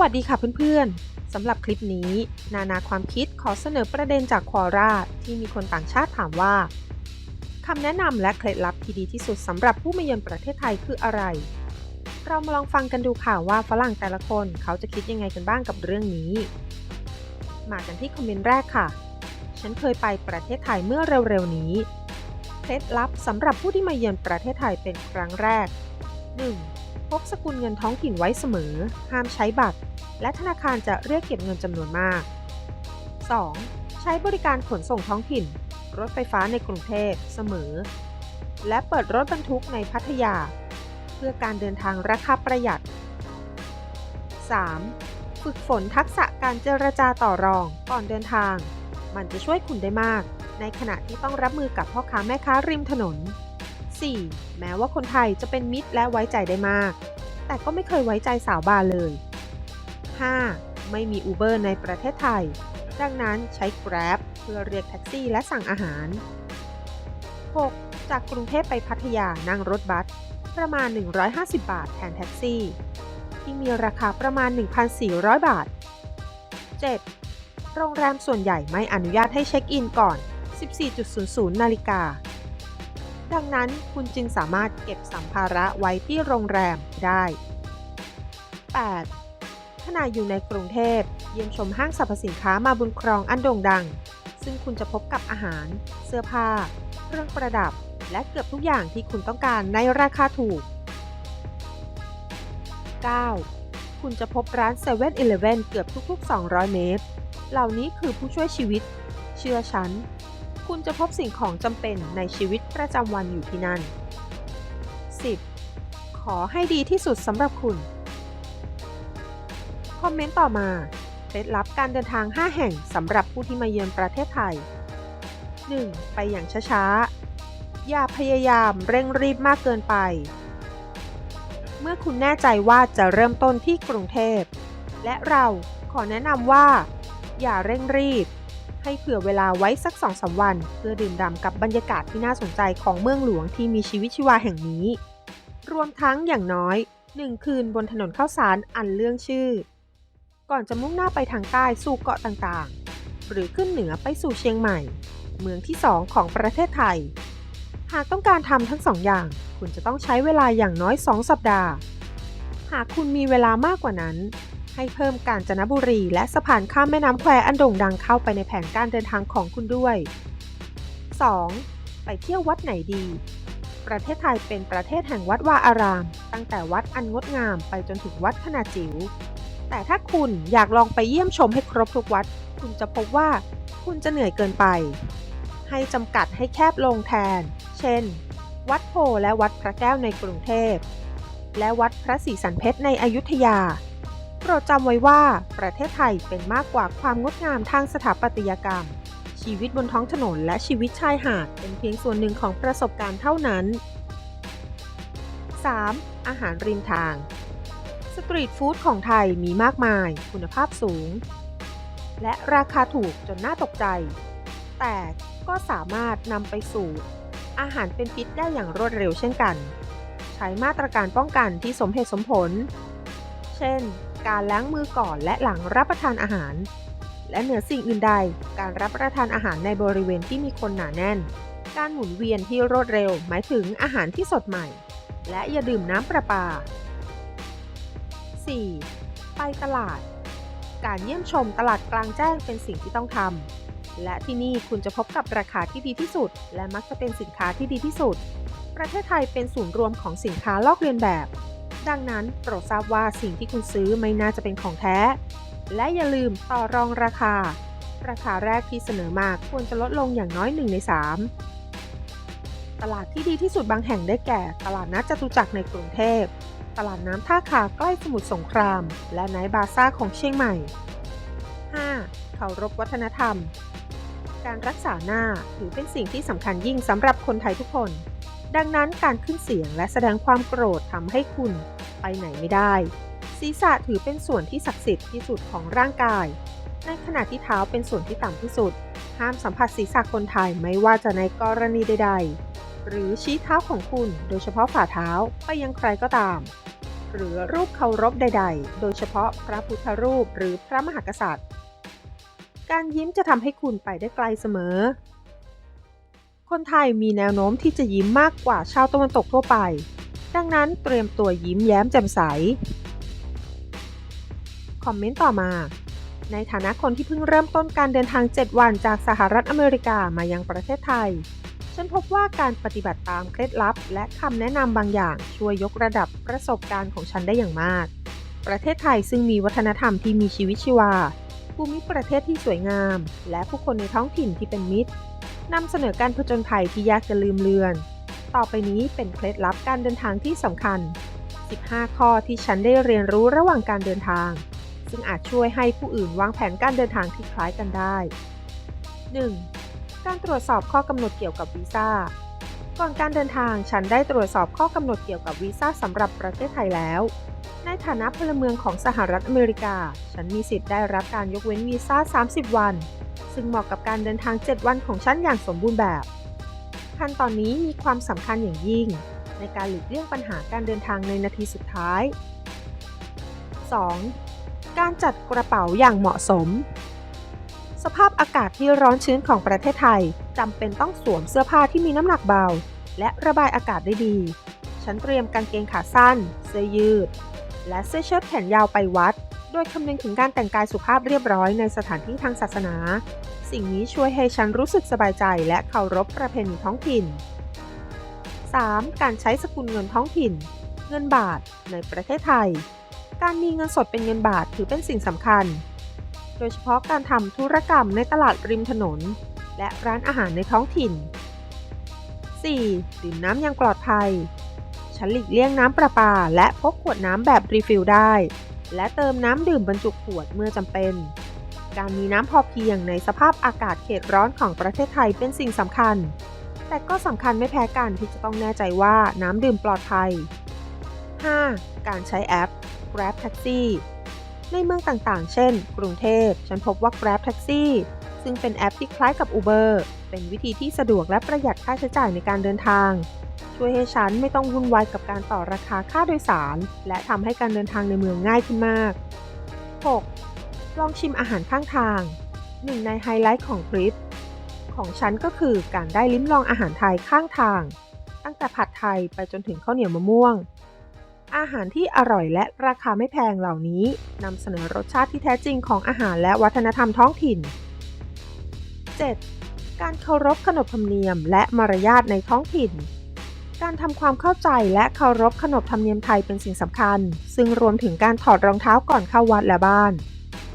วัสดีค่ะเพื่อนๆ สำหรับคลิปนี้ นานาความคิดขอเสนอประเด็นจากควอราที่มีคนต่างชาติถามว่าคำแนะนำและเคล็ดลับที่ดีที่สุดสำหรับผู้มาเยือนประเทศไทยคืออะไร เรามาลองฟังกันดูค่ะว่าฝรั่งแต่ละคนเขาจะคิดยังไงกันบ้างกับเรื่องนี้ มากันที่คอมเมนต์แรกค่ะ ฉันเคยไปประเทศไทยเมื่อเร็วๆนี้ เคล็ดลับสำหรับผู้ที่มาเยือนประเทศไทยเป็นครั้งแรก 1. พกสกุลเงินท้องถิ่นไว้เสมอ ห้ามใช้บัตร และธนาคารจะเรียกเก็บเงินจำนวนมาก 2. ใช้บริการขนส่งท้องถิ่น รถไฟฟ้าในกรุงเทพเสมอ และเปิดรถบรรทุกในพัทยา เพื่อการเดินทางราคาประหยัด 3. ฝึกฝนทักษะการเจรจาต่อรองก่อนเดินทาง มันจะช่วยคุณได้มาก ในขณะที่ต้องรับมือกับพ่อค้าแม่ค้าริมถนน 4. แม้ว่าคนไทยจะเป็นมิตรและไว้ใจได้มาก แต่ก็ไม่เคยไว้ใจสาวบาร์เลย 5. ไม่มี Uber ในประเทศไทย ดังนั้นใช้ Grab เพื่อเรียกแท็กซี่และสั่งอาหาร 6. จากกรุงเทพไปพัทยานั่งรถบัสประมาณ 150 บาทแทนแท็กซี่ ที่มีราคาประมาณ 1,400 บาท 7. โรงแรมส่วนใหญ่ไม่อนุญาตให้เช็คอินก่อน 14.00 นาฬิกา ดังนั้นคุณจึงสามารถเก็บสัมภาระไว้ที่โรงแรมได้ 8. ขณะอยู่ในกรุงเทพ เยี่ยมชมห้างสรรพสินค้ามาบุญครองอันโด่งดัง ซึ่งคุณจะพบกับอาหาร เสื้อผ้า เครื่องประดับ และเกือบทุกอย่างที่คุณต้องการในราคาถูก 9. คุณจะพบร้าน7 e เ e ่ e อเกือบทุก ๆ 200 เมตร เหล่านี้คือผู้ช่วยชีวิต เชื่อฉัน คุณจะพบสิ่งของจำเป็นในชีวิตประจำวันอยู่ที่นั่น 10. ขอให้ดีที่สุดสำหรับคุณ คอมเมนต์ต่อมาเคล็ดลับการเดินทาง 5 แห่งสำหรับผู้ที่มาเยือนประเทศไทย 1. ไปอย่างช้าๆ อย่าพยายามเร่งรีบมากเกินไป เมื่อคุณแน่ใจว่าจะเริ่มต้นที่กรุงเทพ และเราขอแนะนำว่า อย่าเร่งรีบ ให้เผื่อเวลาไว้สักสองสาวัน เพื่อดื่มด่ำกับบรรยากาศที่น่าสนใจของเมืองหลวงที่มีชีวิตชีวาแห่งนี้ รวมทั้งอย่างน้อย1คืนบนถนนข้าวสารอันเรื่องชื่อ ก่อนจะมุ่งหน้าไปทางใต้สู่เกาะต่างๆ หรือขึ้นเหนือไปสู่เชียงใหม่ เมืองที่2ของประเทศไทย หากต้องการทำทั้งสองอย่าง คุณจะต้องใช้เวลาอย่างน้อย 2 สัปดาห์ หากคุณมีเวลามากกว่านั้น ให้เพิ่มกาญจนบุรี และสะพานข้ามแม่น้ำแควอันโด่งดังเข้าไปในแผนการเดินทางของคุณด้วย 2. ไปเที่ยววัดไหนดี ประเทศไทยเป็นประเทศแห่งวัดวาอาราม ตั้งแต่วัดอันงดงามไปจนถึงวัดขนาดจิ๋ว แต่ถ้าคุณอยากลองไปเยี่ยมชมให้ครบทุกวัด คุณจะพบว่าคุณจะเหนื่อยเกินไป ให้จำกัดให้แคบลงแทน เช่น วัดโพและวัดพระแก้วในกรุงเทพ และวัดพระศรีสันเพชรในอยุธยา โปรดจำไว้ว่าประเทศไทยเป็นมากกว่าความงดงามทางสถาปัตยกรรม ชีวิตบนท้องถนนและชีวิตชายหาดเป็นเพียงส่วนหนึ่งของประสบการณ์เท่านั้น 3. อาหารริมทาง สตรีทฟู้ดของไทยมีมากมายคุณภาพสูง และราคาถูกจนน่าตกใจ แต่ก็สามารถนำไปสู่อาหารเป็นพิษได้อย่างรวดเร็วเช่นกัน ใช้มาตรการป้องกันที่สมเหตุสมผล เช่น การล้างมือก่อนและหลังรับประทานอาหาร และเหนือสิ่งอื่นใด การรับประทานอาหารในบริเวณที่มีคนหนาแน่น การหมุนเวียนที่รวดเร็วหมายถึงอาหารที่สดใหม่ และอย่าดื่มน้ำประปา 4. ไปตลาด การเยี่ยมชมตลาดกลางแจ้งเป็นสิ่งที่ต้องทำ และที่นี่คุณจะพบกับราคาที่ดีที่สุด และมักจะเป็นสินค้าที่ดีที่สุด ประเทศไทยเป็นศูนย์รวมของสินค้าลอกเลียนแบบ ดังนั้นโปรดทราบว่าสิ่งที่คุณซื้อไม่น่าจะเป็นของแท้ และอย่าลืมต่อรองราคา ราคาแรกที่เสนอมาควรจะลดลงอย่างน้อย1ใน3ตลาดที่ดีที่สุดบางแห่งได้แก่ ตลาดนัดจตุจักรในกรุงเทพ ตลาดน้ำท่าคาใกล้สมุทรสงคราม และไนท์บาซ่าของเชียงใหม่ 5. เคารพวัฒนธรรม การรักษาหน้าถือเป็นสิ่งที่สำคัญยิ่งสำหรับคนไทยทุกคน ดังนั้นการขึ้นเสียงและแสดงความโกรธทำให้คุณไปไหนไม่ได้ ศีรษะถือเป็นส่วนที่ศักดิ์สิทธิ์ที่สุดของร่างกาย ในขณะที่เท้าเป็นส่วนที่ต่ำที่สุด ห้ามสัมผัสศีรษะคนไทยไม่ว่าจะในกรณีใดๆ หรือชี้เท้าของคุณโดยเฉพาะฝ่าเท้าไปยังใครก็ตาม หรือรูปเคารพใด ๆ โดยเฉพาะพระพุทธรูปหรือพระมหากษัตริย์ การยิ้มจะทำให้คุณไปได้ไกลเสมอ คนไทยมีแนวโน้มที่จะยิ้มมากกว่าชาวตะวันตกทั่วไป ดังนั้นเตรียมตัวยิ้มแย้มแจ่มใส คอมเมนต์ต่อมาในฐานะคนที่เพิ่งเริ่มต้นการเดินทาง 7 วันจากสหรัฐอเมริกามายังประเทศไทย ฉันพบว่าการปฏิบัติตามเคล็ดลับ และคำแนะนำบางอย่างช่วยยกระดับประสบการณ์ของฉันได้อย่างมาก ประเทศไทยซึ่งมีวัฒนธรรมที่มีชีวิตชีวา ภูมิประเทศที่สวยงาม และผู้คนในท้องถิ่นที่เป็นมิตรนำเสนอการผจญภัยที่ยากจะลืมเลือน ต่อไปนี้เป็นเคล็ดลับการเดินทางที่สำคัญ 15 ข้อที่ฉันได้เรียนรู้ระหว่างการเดินทาง ซึ่งอาจช่วยให้ผู้อื่นวางแผนการเดินทางที่คล้ายกันได้ 1. การตรวจสอบข้อกำหนดเกี่ยวกับวีซ่า ก่อนการเดินทางฉันได้ตรวจสอบข้อกำหนดเกี่ยวกับวีซ่าสำหรับประเทศไทยแล้ว ในฐานะพลเมืองของสหรัฐอเมริกา ฉันมีสิทธิ์ได้รับการยกเว้นวีซ่า 30 วัน ซึ่งเหมาะกับการเดินทาง 7 วันของฉันอย่างสมบูรณ์แบบ ขั้นตอนนี้มีความสำคัญอย่างยิ่ง ในการหลีกเลี่ยงปัญหาการเดินทางในนาทีสุดท้าย 2. การจัดกระเป๋าอย่างเหมาะสม สภาพอากาศที่ร้อนชื้นของประเทศไทยจำเป็นต้องสวมเสื้อผ้าที่มีน้ำหนักเบา และระบายอากาศได้ดี ฉันเตรียมกางเกงขาสั้น เสื้อยืด และเสื้อเชิ้ตแขนยาวไปวัด โดยคำนึงถึงการแต่งกายสุภาพเรียบร้อยในสถานที่ทางศาสนา สิ่งนี้ช่วยให้ฉันรู้สึกสบายใจและเคารพประเพณีท้องถิ่น 3. การใช้สกุลเงินท้องถิ่น เงินบาทในประเทศไทย การมีเงินสดเป็นเงินบาทถือเป็นสิ่งสำคัญ โดยเฉพาะการทำธุรกรรมในตลาดริมถนน และร้านอาหารในท้องถิ่น 4. ดื่มน้ำอย่างปลอดภัย ฉันหลีกเลี่ยงน้ำประปา และพกขวดน้ำแบบรีฟิลได้ และเติมน้ำดื่มบรรจุขวดเมื่อจำเป็น การมีน้ำพอเพียงในสภาพอากาศเขตร้อนของประเทศไทยเป็นสิ่งสำคัญ แต่ก็สำคัญไม่แพ้กันที่จะต้องแน่ใจว่าน้ำดื่มปลอดภัย 5. การใช้แอป Grab Taxi ในเมืองต่างๆ เช่น กรุงเทพ ฉันพบว่า Grab Taxi ซึ่งเป็นแอปที่คล้ายกับ Uber เป็นวิธีที่สะดวกและประหยัดค่าใช้จ่ายในการเดินทาง ช่วยให้ฉันไม่ต้องวุ่นวายกับการต่อราคาค่าโดยสาร และทำให้การเดินทางในเมืองง่ายขึ้นมาก 6. ลองชิมอาหารข้างทาง หนึ่งในไฮไลท์ของทริปของฉันก็คือการได้ลิ้มลองอาหารไทยข้างทาง ตั้งแต่ผัดไทยไปจนถึงข้าวเหนียวมะม่วง อาหารที่อร่อยและราคาไม่แพงเหล่านี้นำเสนอรสชาติที่แท้จริงของอาหารและวัฒนธรรมท้องถิ่น 7. การเคารพขนบธรรมเนียมและมารยาทในท้องถิ่น การทำความเข้าใจและเคารพขนบธรรมเนียมไทยเป็นสิ่งสำคัญ ซึ่งรวมถึงการถอดรองเท้าก่อนเข้าวัดและบ้าน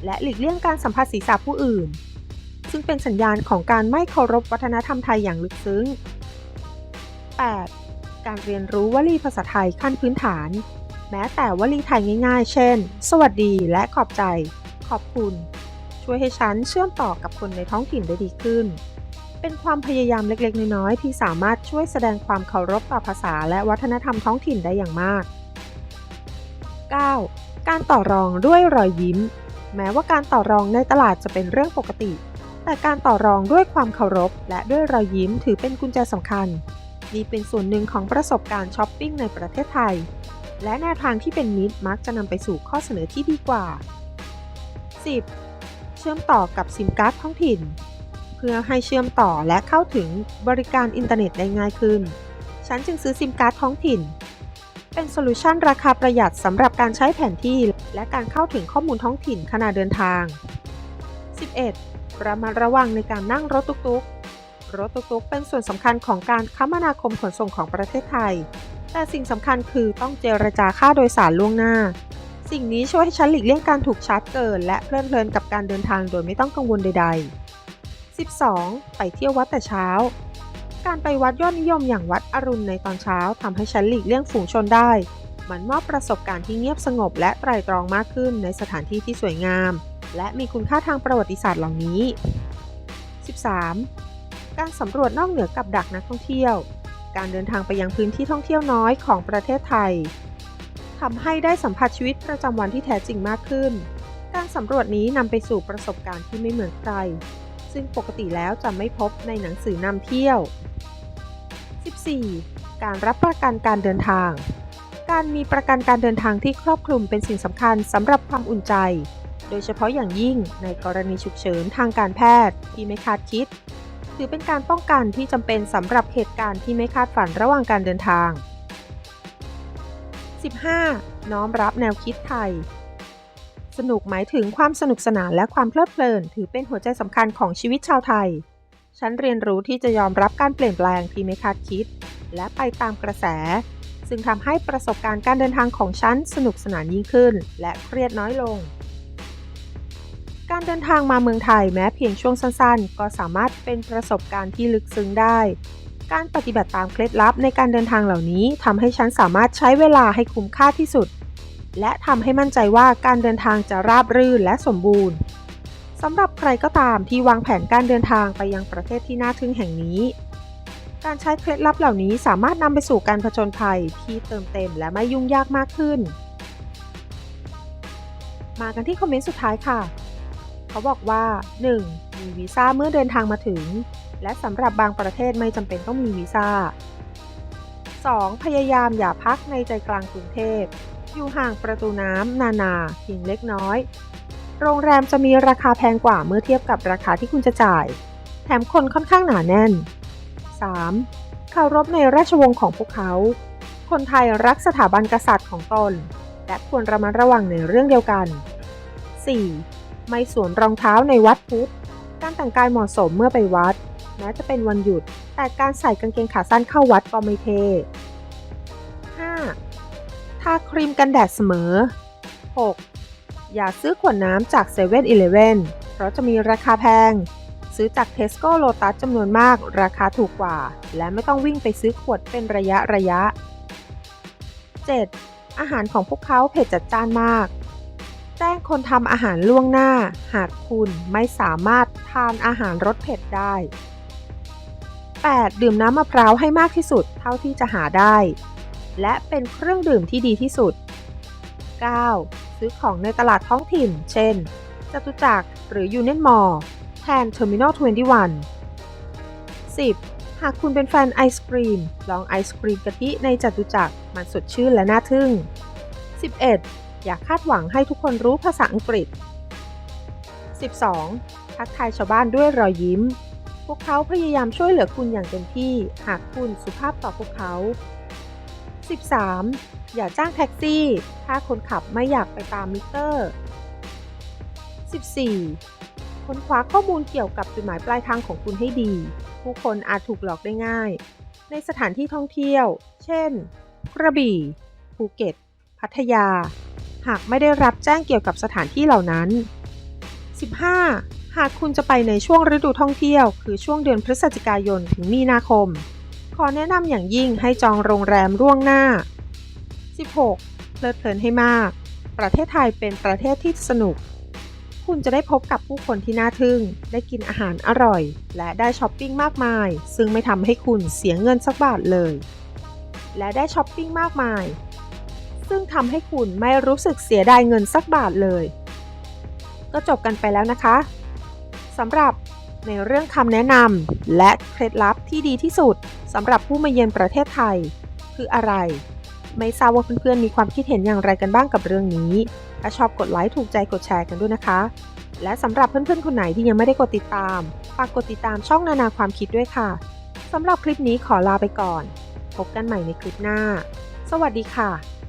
และหลีกเลี่ยงการสัมผัสศีรษะผู้อื่น ซึ่งเป็นสัญญาณของการไม่เคารพวัฒนธรรมไทยอย่างลึกซึ้ง 8. การเรียนรู้วลีภาษาไทยขั้นพื้นฐาน แม้แต่วลีไทยง่ายๆ เช่น สวัสดีและขอบใจ ขอบคุณ ช่วยให้ฉันเชื่อมต่อกับคนในท้องถิ่นได้ดีขึ้น เป็นความพยายามเล็กๆ น้อยๆ ที่สามารถช่วยแสดงความเคารพต่อภาษาและวัฒนธรรมท้องถิ่นได้อย่างมาก 9. การต่อรองด้วยรอยยิ้ม แม้ว่าการต่อรองในตลาดจะเป็นเรื่องปกติ แต่การต่อรองด้วยความเคารพและด้วยรอยยิ้มถือเป็นกุญแจสำคัญ นี่เป็นส่วนหนึ่งของประสบการณ์ช้อปปิ้งในประเทศไทย และแนวทางที่เป็นมิตรมักจะนำไปสู่ข้อเสนอที่ดีกว่า 10. เชื่อมต่อกับซิมการ์ดท้องถิ่น เพื่อให้เชื่อมต่อและเข้าถึงบริการอินเทอร์เน็ตได้ง่ายขึ้น ฉันจึงซื้อซิมการ์ดท้องถิ่น เป็นโซลูชันราคาประหยัดสำหรับการใช้แผนที่และการเข้าถึงข้อมูลท้องถิ่นขณะเดินทาง 11. ระมัดระวังในการนั่งรถตุกๆ รถตุกๆ เป็นส่วนสำคัญของการคมนาคมขนส่งของประเทศไทย แต่สิ่งสำคัญคือต้องเจรจาค่าโดยสารล่วงหน้า สิ่งนี้ช่วยให้ฉันหลีกเลี่ยงการถูกชาร์จเกิน และเพลินเพลินกับการเดินทางโดยไม่ต้องกังวลใด ๆ 12. ไปเที่ยววัดแต่เช้า การไปวัดยอดนิยมอย่างวัดอรุณในตอนเช้าทำให้ฉันหลีกเลี่ยงฝูงชนได้ มันมอบประสบการณ์ที่เงียบสงบ และไตร่ตรองมากขึ้นในสถานที่ที่สวยงาม และมีคุณค่าทางประวัติศาสตร์เหล่านี้ 13. การสำรวจนอกเหนือกับดักนักท่องเที่ยว การเดินทางไปยังพื้นที่ท่องเที่ยวน้อยของประเทศไทยทำให้ได้สัมผัสชีวิตประจำวันที่แท้จริงมากขึ้น การสำรวจนี้นำไปสู่ประสบการณ์ที่ไม่เหมือนใคร ซึ่งปกติแล้วจะไม่พบในหนังสือนำเที่ยว 14. การรับประกันการเดินทาง การมีประกันการเดินทางที่ครอบคลุมเป็นสิ่งสำคัญสำหรับความอุ่นใจ โดยเฉพาะอย่างยิ่งในกรณีฉุกเฉินทางการแพทย์ที่ไม่คาดคิด ถือเป็นการป้องกันที่จำเป็นสำหรับเหตุการณ์ที่ไม่คาดฝันระหว่างการเดินทาง 15. น้อมรับแนวคิดไทย สนุกหมายถึงความสนุกสนานและความเพลิดเพลิน ถือเป็นหัวใจสำคัญของชีวิตชาวไทย ฉันเรียนรู้ที่จะยอมรับการเปลี่ยนแปลงที่ไม่คาดคิด และไปตามกระแส ซึ่งทำให้ประสบการณ์การเดินทางของฉันสนุกสนานยิ่งขึ้น และเครียดน้อยลง การเดินทางมาเมืองไทยแม้เพียงช่วงสั้นๆ ก็สามารถเป็นประสบการณ์ที่ลึกซึ้งได้ การปฏิบัติตามเคล็ดลับในการเดินทางเหล่านี้ทำให้ฉันสามารถใช้เวลาให้คุ้มค่าที่สุด และทำให้มั่นใจว่าการเดินทางจะราบรื่นและสมบูรณ์สำหรับใครก็ตามที่วางแผนการเดินทางไปยังประเทศที่น่าทึ่งแห่งนี้ การใช้เคล็ดลับเหล่านี้สามารถนำไปสู่การผจญภัยที่เติมเต็มและไม่ยุ่งยากมากขึ้น มากันที่คอมเมนต์สุดท้ายค่ะ เขาบอกว่า 1. มีวีซ่าเมื่อเดินทางมาถึง และสำหรับบางประเทศไม่จำเป็นต้องมีวีซ่า 2. พยายามอย่าพักในใจกลางกรุงเทพ อยู่ห่างประตูน้ำนานาเพียงเล็กน้อย โรงแรมจะมีราคาแพงกว่าเมื่อเทียบกับราคาที่คุณจะจ่าย แถมคนค่อนข้างหนาแน่น 3. เคารพในราชวงศ์ของพวกเขา คนไทยรักสถาบันกษัตริย์ของตน และควรระมัดระวังในเรื่องเดียวกัน 4. ไม่สวมรองเท้าในวัดพุทธ การแต่งกายเหมาะสมเมื่อไปวัด แม้จะเป็นวันหยุด แต่การใส่กางเกงขาสั้นเข้าวัดก็ไม่เท่ 5. ทาครีมกันแดดเสมอ 6. อย่าซื้อขวดน้ำจาก7 e เ e ่ e อเพราะจะมีราคาแพง ซื้อจากเทสโก้โลตัสจำนวนมากราคาถูกกว่า และไม่ต้องวิ่งไปซื้อขวดเป็นระยะระยะ 7. อาหารของพวกเขาเผ็ดจัดจ้านมาก แจ้งคนทำอาหารล่วงหน้า หากคุณไม่สามารถทานอาหารรสเผ็ดได้ 8. ดื่มน้ำมะพร้าวให้มากที่สุดเท่าที่จะหาได้ และเป็นเครื่องดื่มที่ดีที่สุด 9. ซื้อของในตลาดท้องถิ่น เช่น จตุจักรหรือยูเนียนมอลแทน Terminal 21 10. หากคุณเป็นแฟนไอศกรีม ลองไอศกรีมกะทิในจตุจักรมันสดชื่นและน่าทึ่ง 11. อย่าคาดหวังให้ทุกคนรู้ภาษาอังกฤษ 12. ทักทายชาวบ้านด้วยรอยยิ้ม พวกเขาพยายามช่วยเหลือคุณอย่างเต็มที่ หากคุณสุภาพต่อพวกเขา 13. อย่าจ้างแท็กซี่ ถ้าคนขับไม่อยากไปตามมิเตอร์ 14. ค้นคว้าข้อมูลเกี่ยวกับจุดหมายปลายทางของคุณให้ดี ผู้คนอาจถูกหลอกได้ง่าย ในสถานที่ท่องเที่ยว เช่น กระบี่ ภูเก็ต พัทยา หากไม่ได้รับแจ้งเกี่ยวกับสถานที่เหล่านั้น 15. หากคุณจะไปในช่วงฤดูท่องเที่ยว คือช่วงเดือนพฤศจิกายนถึงมีนาคม ขอแนะนำอย่างยิ่งให้จองโรงแรมล่วงหน้า 16. เพลิดเพลินให้มาก ประเทศไทยเป็นประเทศที่สนุก คุณจะได้พบกับผู้คนที่น่าทึ่ง ได้กินอาหารอร่อย และได้ช้อปปิ้งมากมาย ซึ่งไม่ทำให้คุณเสียเงินสักบาทเลย และได้ช้อปปิ้งมากมาย ซึ่งทำให้คุณไม่รู้สึกเสียดายเงินสักบาทเลย ก็จบกันไปแล้วนะคะสำหรับในเรื่องคำแนะนำและเคล็ดลับที่ดีที่สุดสำหรับผู้มาเยือนประเทศไทย คืออะไร ไม่ทราบว่าเพื่อนๆมีความคิดเห็นอย่างไรกันบ้างกับเรื่องนี้ ถ้าชอบกดไลค์ถูกใจกดแชร์กันด้วยนะคะ และสำหรับเพื่อนๆคนไหนที่ยังไม่ได้กดติดตามฝากกดติดตามช่องนานาความคิดด้วยค่ะสำหรับคลิปนี้ขอลาไปก่อน พบกันใหม่ในคลิปหน้า สวัสดีค่ะ